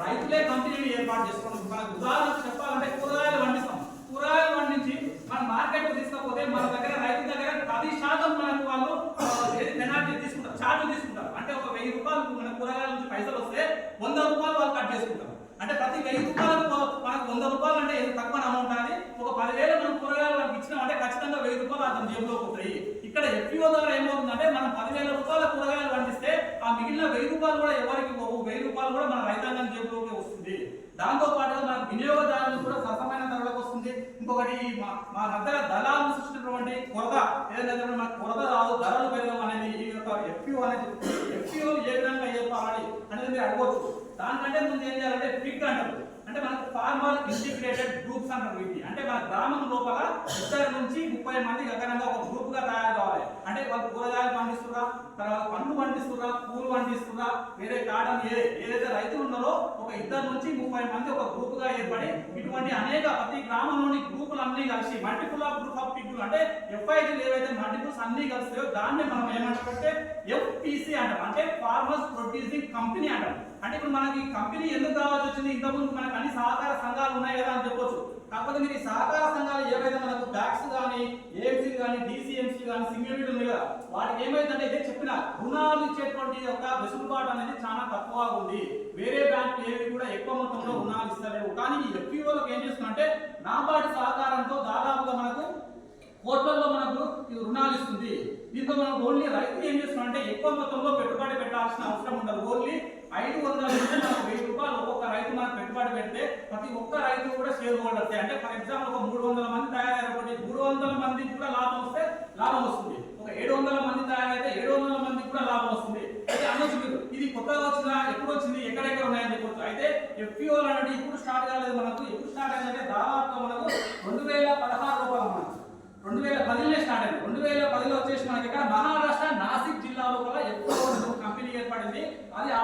రైతులే కంపెనీని ఏర్పాటు చేసుకోవడం మనకు ఉదాహరణకు చెప్పాలంటే కూరగాయలు పండిస్తాం. కూరగాయలు పండించి మన మార్కెట్ తీసుకపోతే మన దగ్గర రైతు దగ్గర పది శాతం మనకు వాళ్ళు పెనాల్టీ తీసుకుంటారు ఛార్జ్ తీసుకుంటారు. అంటే ఒక వెయ్యి రూపాయలు మన కూరగాయల నుంచి పైసలు వస్తే వంద రూపాయలు వాళ్ళు కట్ చేసుకుంటారు. అంటే ప్రతి వెయ్యి రూపాయలకు మనకు వంద రూపాయలు అంటే తక్కువ అమౌంట్ అని ఒక పదివేలు మనం కూరగాయలు ఇచ్చినా అంటే ఖచ్చితంగా వెయ్యి రూపాయలు అతని జేబులో పోతాయి. ఇక్కడ ఎఫ్పిఓ ద్వారా ఏమవుతుందంటే మనం పదివేల రూపాయల కూరగాయలు పండిస్తే ఆ మిగిలిన వెయ్యి రూపాయలు కూడా ఎవరికి పోవు వెయ్యి రూపాయలు కూడా మన దాంతో పాటుగా మన వినియోగదారులు కూడా సరసమైన ధరలకు వస్తుంది. ఇంకొకటి మా మా దగ్గర దళాలను సృష్టించినటువంటి కొరత ఏదైతే మనకు కొరత రాదు ధరలు పెరగడం అనేది ఈ యొక్క ఎఫ్యూ అనేది ఎఫ్యూ ఏ విధంగా చెప్పాలి అనేది మీరు అడగవచ్చు. దానికంటే ముందు ఏం చేయాలంటే పిక్ అంటారు. అంటే మనకు ఫార్మర్ ఇంటిగ్రేటెడ్ గ్రూప్స్ అంటారు ఇది అంటే మన గ్రామం లోపల ఇద్దరు నుంచి ముప్పై మంది గగనంగా ఒక గ్రూప్గా తయారు కావాలి. అంటే వాళ్ళు కూరగాయలు పండిస్తున్నా తర్వాత పండిస్తున్నా పూలు పండిస్తున్నా వేరే కాటన్ ఏ ఏదైతే రైతులు ఉన్నారో ఒక ఇద్దరు నుంచి ముప్పై మంది ఒక గ్రూప్గా ఏర్పడి ఇటువంటి అనేక ప్రతి గ్రామంలోని గ్రూపులు అన్ని కలిసి multiple of group of people అంటే ఎఫ్ఐటీలు ఏవైతే మల్టిపుల్స్ అన్ని కలిస్తాయో దాన్ని మనం ఏమంటామంటే ఎఫ్పిసి అంటాం. అంటే ఫార్మర్స్ ప్రొడ్యూసింగ్ కంపెనీ అంటాం. అంటే ఇప్పుడు మనకి కంపెనీ ఎందుకు కావాల్సి వచ్చింది? ఇంతకుముందు మనకు అన్ని సహకార సంఘాలు ఉన్నాయి కదా అని చెప్పొచ్చు. కాకపోతే మీరు ఈ సహకార సంఘాలు ఏవైతే మనకు బ్యాక్స్ కానీ ఏఎంసీ కానీ డిసిఎంసీ కానీ సింగిల్ విడ్ ఉంది కదా వాటికి ఏమైందంటే ఇదే చెప్పిన రుణాలు ఇచ్చేటువంటి ఒక వెసులుబాటు అనేది చాలా తక్కువగా ఉంది. వేరే బ్యాంకులు ఏవి కూడా ఎక్కువ మొత్తంలో రుణాలు ఇస్తలేవు. కానీ ఈ ఎఫ్పిఓలకు ఏం చేస్తుందంటే నాబార్డు సహకారంతో దాదాపుగా మనకు కోట్లలో మనకు రుణాలు ఇస్తుంది. దీంతో మనం ఓన్లీ రైతు ఏం చేస్తున్నాం అంటే ఎక్కువ మొత్తంలో పెట్టుబడి పెట్టాల్సిన అవసరం ఉండదు. ఓన్లీ ఐదు వందల నుంచి మనకు వెయ్యి రూపాయలు ఒక్కొక్క రైతు మనకు పెట్టుబడి పెడితే ప్రతి ఒక్క రైతు కూడా షేర్ హోల్డర్స్ అంటే ఫర్ ఎగ్జాంపుల్ ఒక మూడు వందల మంది తయారైనటువంటి మూడు వందల మందికి కూడా లాభం వస్తే లాభం వస్తుంది ఒక ఏడు వందల మంది తయారైతే ఏడు వందల మందికి కూడా లాభం వస్తుంది అయితే అనొచ్చు మీరు ఇది కొత్తగా వచ్చిందా ఎప్పుడు వచ్చింది ఎక్కడెక్కడ ఉన్నాయని ఎఫ్యూఎల్ అనేది ఇప్పుడు స్టార్ట్ కాలేదు మనకు. ఎప్పుడు స్టార్ట్ అయిందంటే దాదాపుగా మనకు రెండు వేల పదహారు రూపాయలు మనకు రెండు వేల పదిలోనే స్టార్ట్ అయింది. రెండు వేల పదిలో వచ్చేసి మనకి ఇక్కడ మహారాష్ట్ర నాసిక్ జిల్లా లోపల ఎక్కువ కంపెనీ ఏర్పడింది. అది